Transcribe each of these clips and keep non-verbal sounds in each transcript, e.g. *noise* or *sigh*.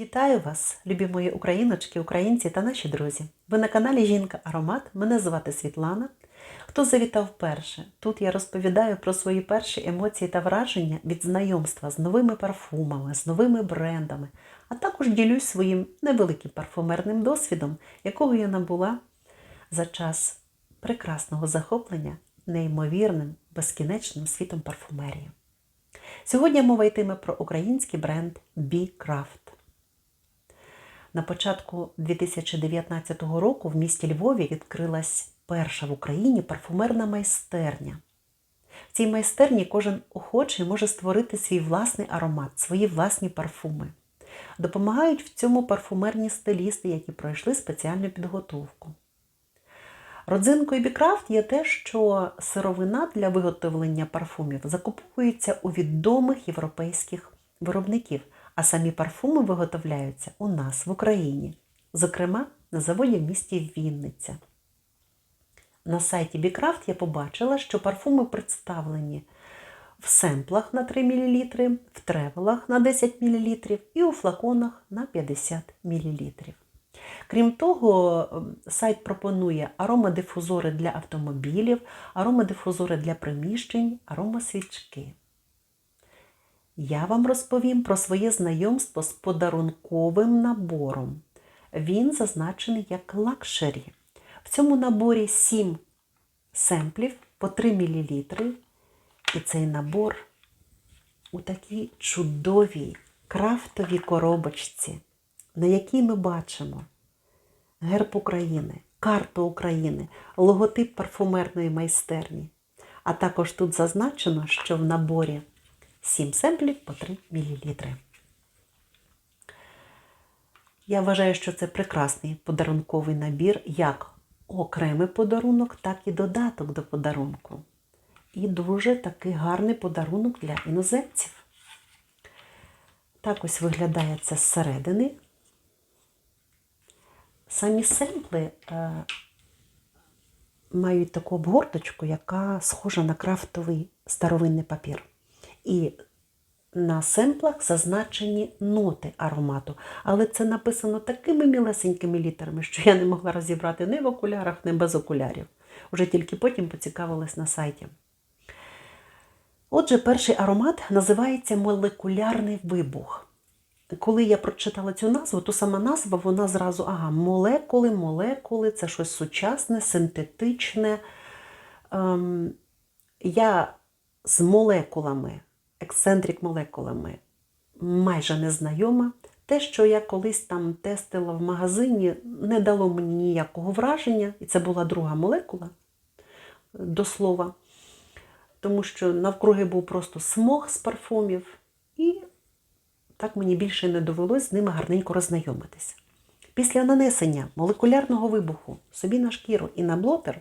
Вітаю вас, любі мої україночки, українці та наші друзі. Ви на каналі Жінка Аромат. Мене звати Світлана. Хто завітав вперше? Тут я розповідаю про свої перші емоції та враження від знайомства з новими парфумами, з новими брендами, а також ділюсь своїм невеликим парфумерним досвідом, якого я набула за час прекрасного захоплення неймовірним, безкінечним світом парфумерії. Сьогодні мова йтиме про український бренд Bee Craft. На початку 2019 року в місті Львові відкрилась перша в Україні парфумерна майстерня. В цій майстерні кожен охочий може створити свій власний аромат, свої власні парфуми. Допомагають в цьому парфумерні стилісти, які пройшли спеціальну підготовку. Родзинкою Бікрафт є те, що сировина для виготовлення парфумів закуповується у відомих європейських виробників, а самі парфуми виготовляються у нас в Україні, зокрема на заводі в місті Вінниця. На сайті Бікрафт я побачила, що парфуми представлені в семплах на 3 мл, в тревелах на 10 мл і у флаконах на 50 мл. Крім того, сайт пропонує аромадифузори для автомобілів, аромадифузори для приміщень, аромасвічки. Я вам розповім про своє знайомство з подарунковим набором. Він зазначений як лакшері. В цьому наборі 7 семплів по 3 мл. І цей набор у такій чудовій крафтовій коробочці, на якій ми бачимо герб України, карту України, логотип парфумерної майстерні. А також тут зазначено, що в наборі 7 семплів по 3 мл. Я вважаю, що це прекрасний подарунковий набір, як окремий подарунок, так і додаток до подарунку. І дуже такий гарний подарунок для іноземців. Так ось виглядає це зсередини. Самі семпли е, мають таку обгорточку, яка схожа на крафтовий старовинний папір. І на семплах зазначені ноти аромату. Але це написано такими мілесенькими літерами, що я не могла розібрати ні в окулярах, ні без окулярів. Уже тільки потім поцікавилась на сайті. Отже, перший аромат називається молекулярний вибух. Коли я прочитала цю назву, то сама назва, вона зразу, ага, молекули, молекули, це щось сучасне, синтетичне. Ем, я з молекулами, ексцентрик молекулами майже не знайома. Те, що я колись там тестила в магазині, не дало мені ніякого враження, і це була друга молекула, до слова, тому що навкруги був просто смог з парфумів, і так мені більше не довелось з ними гарненько роззнайомитися. Після нанесення молекулярного вибуху собі на шкіру і на блотер,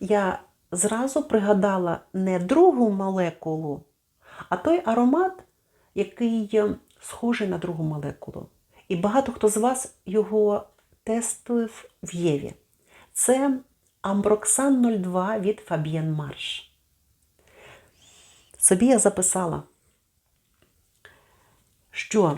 я зразу пригадала не другу молекулу, а той аромат, який схожий на другу молекулу. І багато хто з вас його тестує в Єві. Це Амброксан 02 від Fabienne Marsh. Собі я записала, що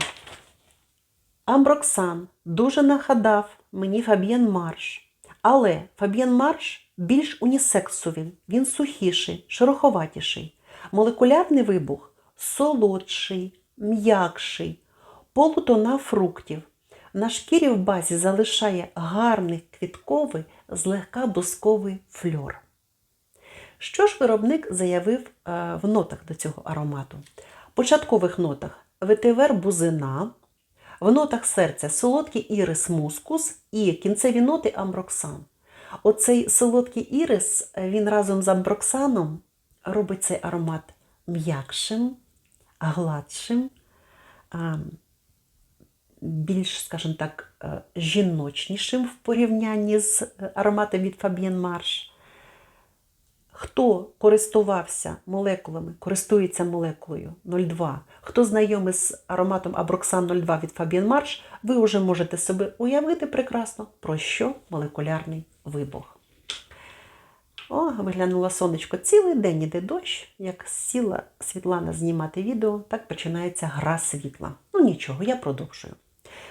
Амброксан дуже нагадав мені Фаб'єн Марш. Але Фаб'єн Марш більш унісексовий, він сухіший, шероховатіший. Молекулярний вибух солодший, м'якший, полутона фруктів. На шкірі в базі залишає гарний квітковий, злегка бусковий фльор. Що ж виробник заявив е, в нотах до цього аромату? В початкових нотах ветивер бузина, в нотах серця солодкий ірис мускус і кінцеві ноти амброксан. Оцей солодкий ірис, він разом з амброксаном робить цей аромат м'якшим, гладшим, більш, скажімо так, е, жіночнішим в порівнянні з ароматом від Fabienne Marsh. Хто користувався молекулами, користується молекулою 02, хто знайомий з ароматом Аброксан 02 від Fabienne Marsh, ви вже можете собі уявити прекрасно, про що молекулярний вибух. О, виглянуло сонечко цілий день іде дощ. Як сіла Світлана знімати відео, так починається гра світла. Ну, нічого, я продовжую.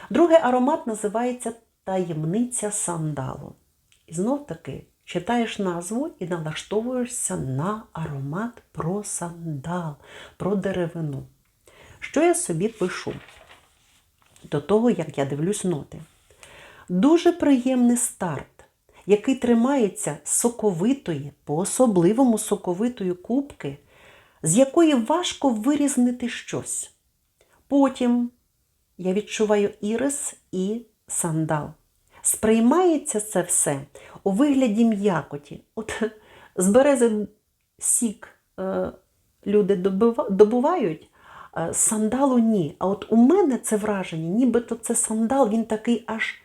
Другий аромат називається таємниця сандалу. І знов таки читаєш назву і налаштовуєшся на аромат про сандал, про деревину. Що я собі пишу до того, як я дивлюсь ноти? Дуже приємний старт, який тримається соковитої, по-особливому соковитої кубки, з якої важко вирізнити щось. Потім я відчуваю ірис і сандал. Сприймається це все у вигляді м'якоті. От *laughs* з берези сік е, люди добувають, е, сандалу ні. А от у мене це враження, нібито це сандал, він такий аж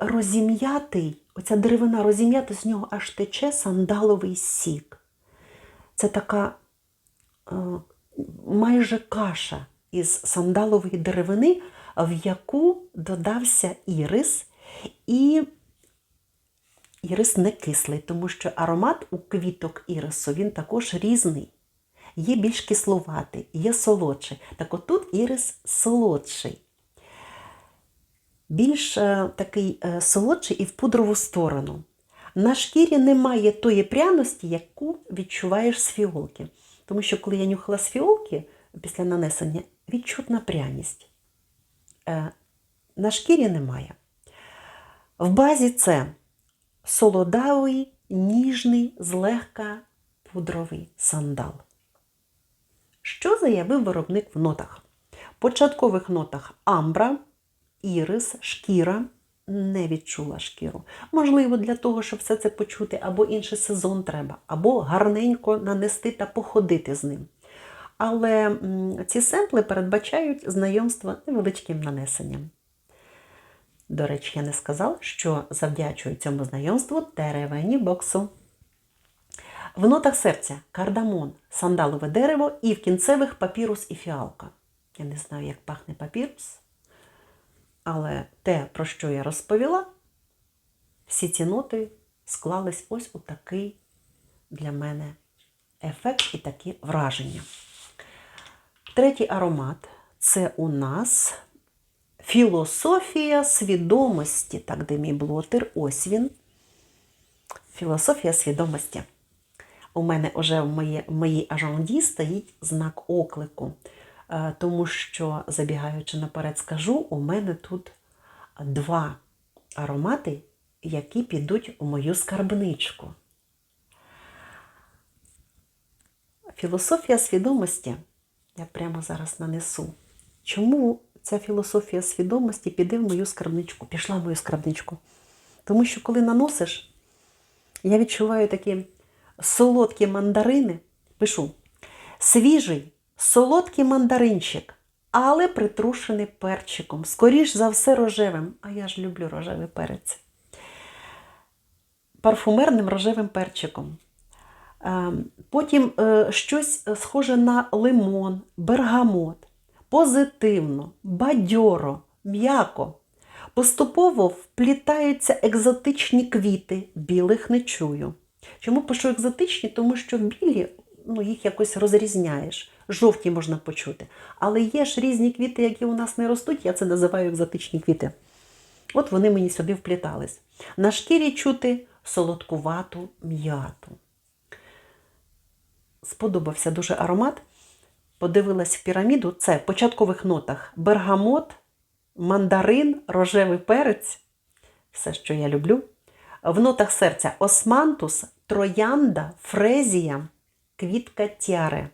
розім'ятий, оця деревина розім'ята, з нього аж тече сандаловий сік. Це така е, майже каша із сандалової деревини, в яку додався ірис, і ірис не кислий, тому що аромат у квіток ірису він також різний. Є більш кисловатий, є солодший. Так отут ірис солодший. Більш е, такий е, солодший і в пудрову сторону. На шкірі немає тої пряності, яку відчуваєш з фіолки. Тому що коли я нюхала з фіолки після нанесення, відчутна пряність. Е, на шкірі немає. В базі це солодавий, ніжний, злегка пудровий сандал. Що заявив виробник в нотах? В початкових нотах амбра, ірис, шкіра. Не відчула шкіру. Можливо, для того, щоб все це почути, або інший сезон треба, або гарненько нанести та походити з ним. Але ці семпли передбачають знайомство невеличким нанесенням. До речі, я не сказав, що завдячую цьому знайомству теревені боксу. В нотах серця кардамон, сандалове дерево і в кінцевих папірус і фіалка. Я не знаю, як пахне папірус, але те, про що я розповіла, всі ці ноти склались ось у такий для мене ефект і такі враження. Третій аромат це у нас філософія свідомості. Так, де мій блотер, ось він. Філософія свідомості. У мене вже в моїй, ажанді стоїть знак оклику, тому що, забігаючи наперед, скажу, у мене тут два аромати, які підуть у мою скарбничку. Філософія свідомості я прямо зараз нанесу. Чому ця філософія свідомості піде в мою скарбничку? Пішла в мою скарбничку. Тому що коли наносиш, я відчуваю такі солодкі мандарини. Пишу: свіжий, солодкий мандаринчик, але притрушений перчиком. Скоріш за все рожевим. А я ж люблю рожевий перець. Парфумерним рожевим перчиком. Ем, Потім е, щось схоже на лимон, бергамот. Позитивно, бадьоро, м'яко. Поступово вплітаються екзотичні квіти, білих не чую. Чому пишу екзотичні? Тому що білі ну, їх якось розрізняєш. Жовті можна почути. Але є ж різні квіти, які у нас не ростуть, я це називаю екзотичні квіти. От вони мені сюди вплітались. На шкірі чути солодкувату м'яту. Сподобався дуже аромат. Подивилась в піраміду. Це в початкових нотах бергамот, мандарин, рожевий перець. Все, що я люблю. В нотах серця османтус, троянда, фрезія, квітка тяри.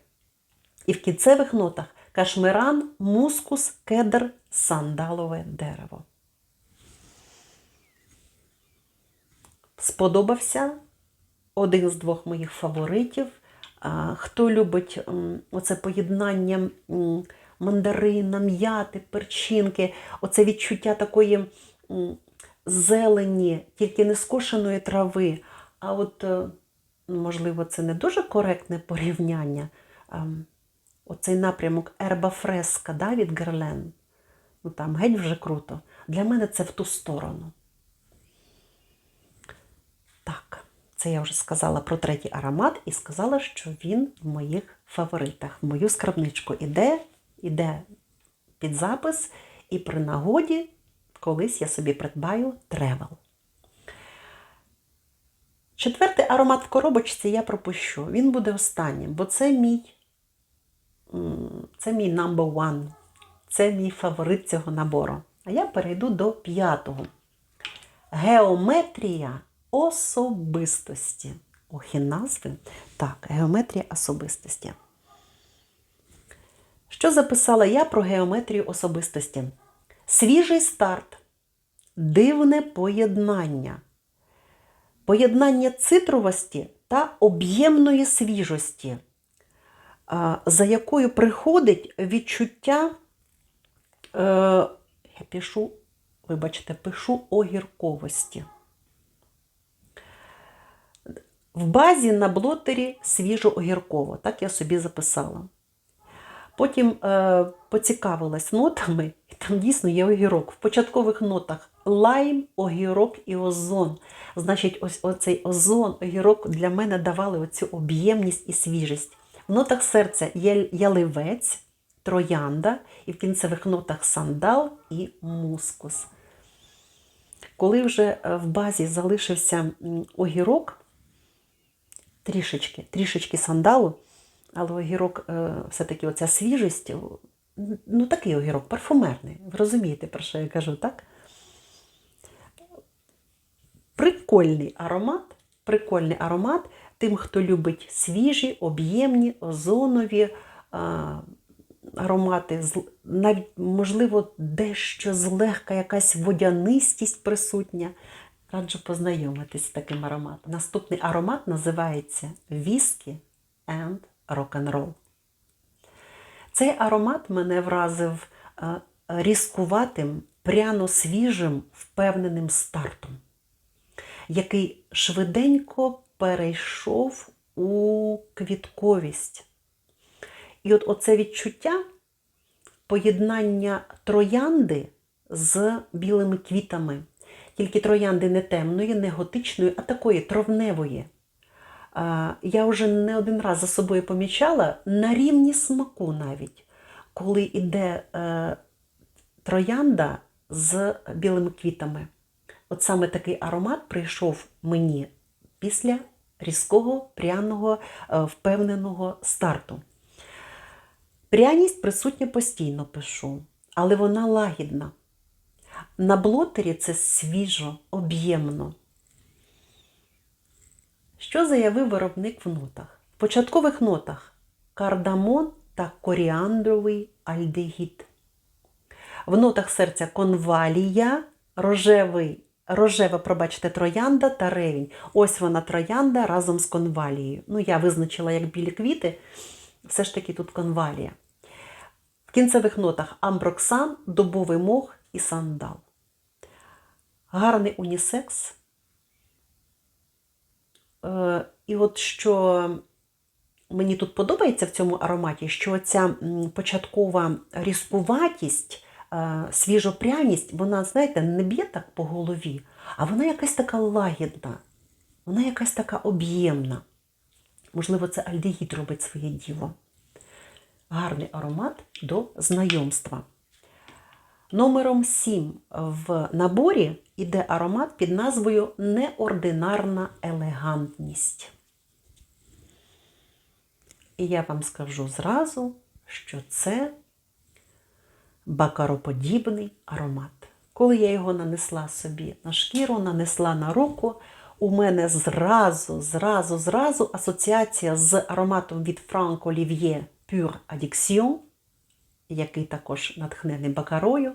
І в кінцевих нотах кашмиран, мускус, кедр, сандалове дерево. Сподобався один з двох моїх фаворитів. Хто любить оце поєднання мандарина, м'яти, перчинки, оце відчуття такої зелені, тільки не скошеної трави. А от, е, можливо, це не дуже коректне порівняння. Оцей напрямок ерба фреска да, від Герлен. Ну там геть вже круто. Для мене це в ту сторону. Так, це я вже сказала про третій аромат і сказала, що він в моїх фаворитах, в мою скарбничку іде, іде під запис, і при нагоді колись я собі придбаю тревел. Четвертий аромат в коробочці я пропущу. Він буде останнім, бо це мій, це мій number one. Це мій фаворит цього набору. А я перейду до п'ятого. Геометрія особистості. Ох, і назви. Так, геометрія особистості. Що записала я про геометрію особистості? Свіжий старт, дивне поєднання, поєднання цитрувості та об'ємної свіжості, за якою приходить відчуття, е, я пишу, вибачте, пишу огірковості. В базі на блотері свіжо-огірково, так я собі записала. Потім е, поцікавилась нотами, і там дійсно є огірок. В початкових нотах лайм, огірок і озон. Значить, ось оцей озон, огірок для мене давали оцю об'ємність і свіжість. В нотах серця яливець, троянда, і в кінцевих нотах сандал і мускус. Коли вже е, в базі залишився огірок, трішечки, трішечки сандалу, але огірок, е, все-таки оця свіжість, ну такий огірок, парфумерний. Ви розумієте, про що я кажу, так? Прикольний аромат, прикольний аромат тим, хто любить свіжі, об'ємні, озонові а, аромати, навіть, можливо, дещо злегка якась водянистість присутня. Раджу познайомитись з таким ароматом. Наступний аромат називається Whisky and Rock'n'Roll. Цей аромат мене вразив е, різкуватим, пряно свіжим, впевненим стартом, який швиденько перейшов у квітковість. І от оце відчуття поєднання троянди з білими квітами. Тільки троянди не темної, не готичної, а такої травневої. Я вже не один раз за собою помічала на рівні смаку навіть, коли йде е, троянда з білими квітами. От саме такий аромат прийшов мені після різкого, пряного, е, впевненого старту. Пряність присутня постійно пишу, але вона лагідна. На блотері це свіжо, об'ємно. Що заявив виробник в нотах? В початкових нотах кардамон та коріандровий альдегід. В нотах серця конвалія, рожевий, рожева, пробачте, троянда та ревінь. Ось вона троянда разом з конвалією. Ну, я визначила як білі квіти, все ж таки тут конвалія. В кінцевих нотах амброксан, дубовий мох і сандал. Гарний унісекс. Е, І от що мені тут подобається в цьому ароматі, що ця початкова різкуватість, свіжопряність, вона, знаєте, не б'є так по голові, а вона якась така лагідна, вона якась така об'ємна. Можливо, це альдегід робить своє діло. Гарний аромат до знайомства. Номером 7 в наборі йде аромат під назвою Неординарна елегантність. І я вам скажу зразу, що це бакароподібний аромат. Коли я його нанесла собі на шкіру, нанесла на руку, у мене зразу, зразу, зразу асоціація з ароматом від Franck Olivier Pure Addiction, який також натхнений бакарою,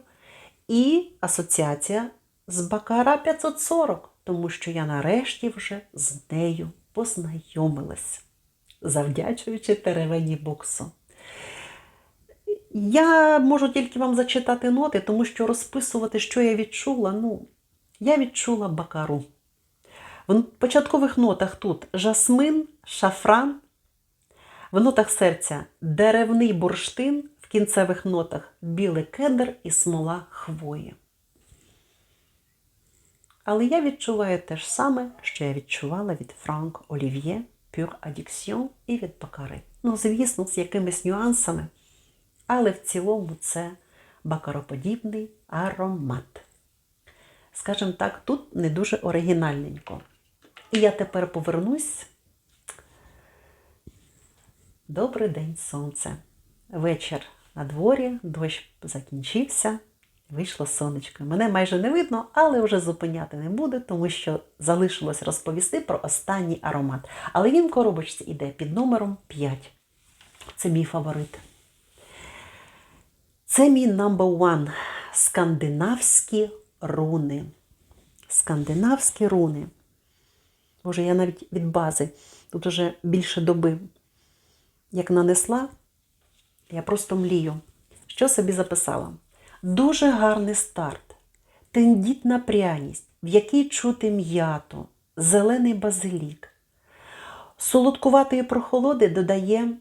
і асоціація з Бакара 540, тому що я нарешті вже з нею познайомилась, завдячуючи теревені боксу. Я можу тільки вам зачитати ноти, тому що розписувати, що я відчула, ну, я відчула бакару. В початкових нотах тут жасмин, шафран, в нотах серця деревний бурштин, в кінцевих нотах білий кедр і смола хвої. Але я відчуваю те ж саме, що я відчувала від Франк Олів'є, Pure Addiction і від Бакари. Ну, звісно, з якимись нюансами, але в цілому це бакароподібний аромат. Скажімо так, тут не дуже оригінальненько. І я тепер повернусь. Добрий день, сонце. Вечір на дворі, дощ закінчився, вийшло сонечко. Мене майже не видно, але вже зупиняти не буде, тому що залишилось розповісти про останній аромат. Але він в коробочці йде під номером 5. Це мій фаворит. Це мій number one. Скандинавські руни. Скандинавські руни. Боже, я навіть від бази тут уже більше доби. Як нанесла, я просто млію. Що собі записала? Дуже гарний старт, тендітна пряність, в якій чути м'ято, зелений базилік. Солодкуватої прохолоди додає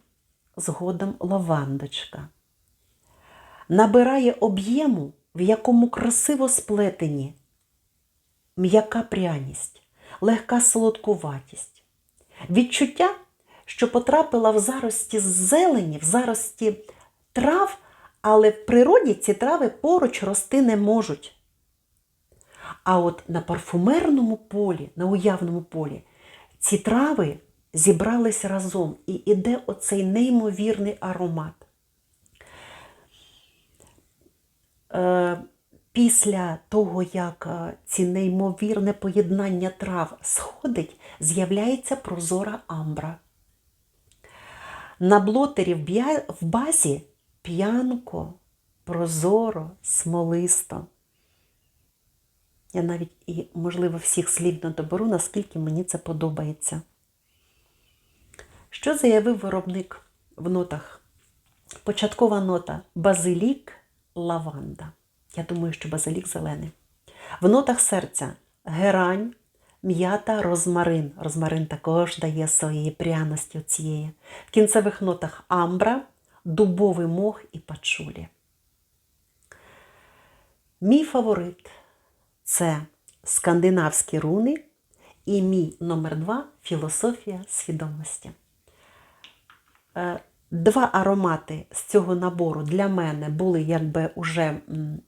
згодом лавандочка. Набирає об'єму, в якому красиво сплетені м'яка пряність, легка солодкуватість. Відчуття, що потрапила в зарості зелені, в зарості трав, але в природі ці трави поруч рости не можуть. А от на парфумерному полі, на уявному полі, ці трави зібрались разом і іде оцей неймовірний аромат. Е, Після того, як е, ці неймовірне поєднання трав сходить, з'являється прозора амбра. На блотері в базі п'янко, прозоро, смолисто. Я навіть і, можливо, всіх слів не доберу, наскільки мені це подобається. Що заявив виробник в нотах? Початкова нота базилік, лаванда. Я думаю, що базилік зелений. В нотах серця герань, м'ята, розмарин. Розмарин також дає своєї пряності цієї. В кінцевих нотах амбра, дубовий мох і пачулі. Мій фаворит це скандинавські руни і мій номер два філософія свідомості. Два аромати з цього набору для мене були якби уже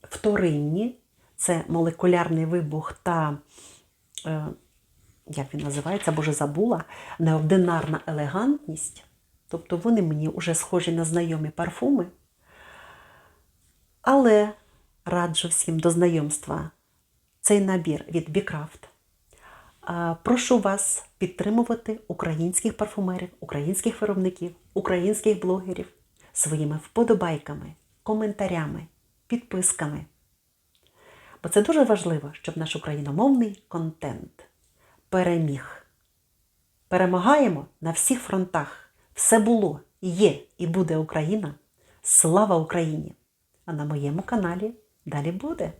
вторинні. Це молекулярний вибух та, е, як він називається, боже забула, неординарна елегантність. Тобто вони мені вже схожі на знайомі парфуми. Але раджу всім до знайомства цей набір від Бікрафт. Прошу вас підтримувати українських парфумерів, українських виробників, українських блогерів своїми вподобайками, коментарями, підписками. Бо це дуже важливо, щоб наш україномовний контент переміг. Перемагаємо на всіх фронтах. Все було, є і буде Україна. Слава Україні! А на моєму каналі далі буде.